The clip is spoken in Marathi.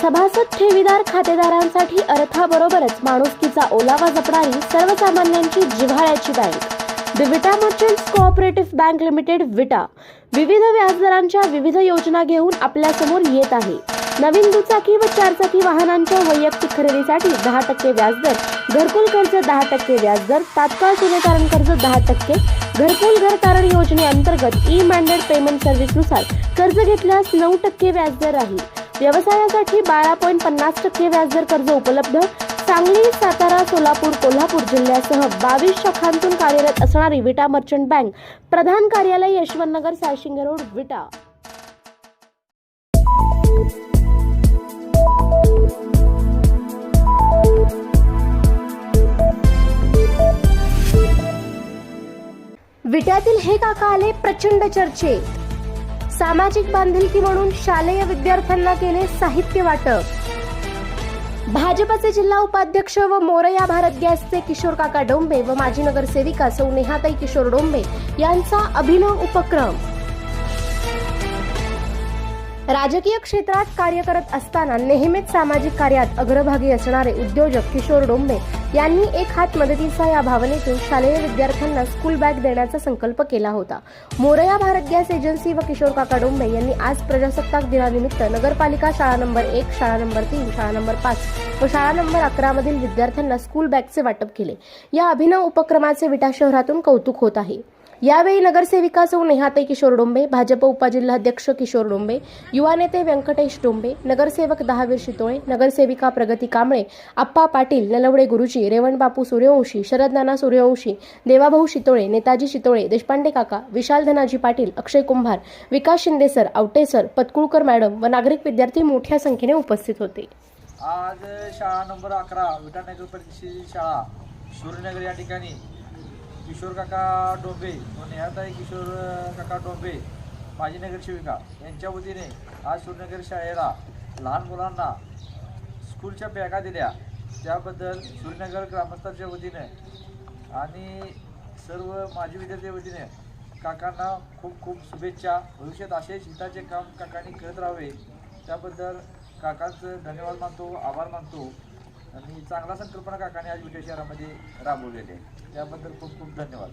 सभासद ठेवीदार खातेदारांसाठी अर्थाबरोबरच माणुसकीचा ओलावा जपणारी सर्वसामान्यांची जिव्हाळ्याची bank. विविटा merchants cooperative bank limited Vita. विविध व्याजदरांच्या विविध योजना घेऊन आपल्यासमोर येत आहे. नवीन दुचाकी व चारचाकी वाहनांच्या वैयक्तिक खरेदीसाठी दहा टक्के व्याजदर घरकुल कर्ज दहा टक्के व्याजदर तात्काळ सोनेतारण कर्ज दहा टक्के घरकुल घर तारण योजनेअंतर्गत ई मॅन्डेट पेमेंट सर्व्हिसनुसार कर्ज घेतल्यास नऊ टक्के व्याजदर राहील. व्यवसायासाठी बारा पॉईंट पन्नास टक्के व्याजदर कर्ज उपलब्ध. सांगली सातारा सोलापूर कोल्हापूर जिल्ह्यासह बावीस शाखांतून कार्यरत असणारी विटा मर्चंट बँक प्रधान कार्यालय यशवंतनगर सायशिंगे रोड विटा. विट्यातील हे काका आले प्रचंड चर्चेत. सामाजिक बांधिलकी म्हणून शालेय विद्यार्थ्यांना केले साहित्य वाटप. भाजपचे जिल्हा उपाध्यक्ष व मोरया भारत गॅसचे किशोर काका डोंबे व माजी नगरसेविका सौ नेहाताई किशोर डोंबे यांचा अभिनव उपक्रम. राजकीय क्षेत्रात कार्य करत असताना नेहमीच सामाजिक कार्यात अग्रभागी असणारे उद्योजक किशोर डोंबे यांनी एक हात मदतीचा या भावनेतून शालेय विद्यार्थ्यांना स्कूल बॅग देण्याचा संकल्प केला होता. मोरया भारत गॅस एजन्सी व किशोर काका डोंबे यांनी आज प्रजासत्ताक दिनानिमित्त नगरपालिका शाळा नंबर एक शाळा नंबर तीन शाळा नंबर पाच व शाळा नंबर अकरा मधील विद्यार्थ्यांना स्कूल बॅगचे वाटप केले. या अभिनव उपक्रमाचे विटा शहरातून कौतुक होत आहे. यावेळी नगरसेविका सौ नेहाताई किशोर डोंबे भाजप उपजिल्हाध्यक्ष किशोर डोंबे युवा नेते व्यंकटेश डोंबे नगरसेवक दहावीर शितोळे नगरसेविका प्रगती कांबळे आप्पा पाटील नलवडे गुरुजी रेवणबापू सूर्यवंशी शरदनाना सूर्यवंशी देवाभाऊ शितोळे नेताजी शितोळे देशपांडे काका Vishal Dhanaji Patil Akshay Kumbhar Vikas Shinde sir Awate sir Patkulkar madam व नागरिक विद्यार्थी मोठ्या संख्येने उपस्थित होते. आज शाळा नंबर अकरा विठानगर परिषदेची शाळा सूर्यनगर या ठिकाणी किशोर काका डोंबे व नेहाताई किशोर काका डोंबे माजी नगरसेविका यांच्या वतीने आज सूर्यनगर शाळेला लहान मुलांना स्कूलच्या बॅगा दिल्या. त्याबद्दल सूर्यनगर ग्रामस्थांच्या वतीने आणि सर्व माजी विद्यार्थ्या वतीने काकांना खूप खूप शुभेच्छा. भविष्यात असेच हिताचे काम काकांनी करत राहावे. त्याबद्दल काकांचं धन्यवाद मानतो आभार मानतो. आणि चांगला संकल्पना काकाने आज विजय शहरामध्ये राबवलेली आहे. त्याबद्दल खूप खूप धन्यवाद.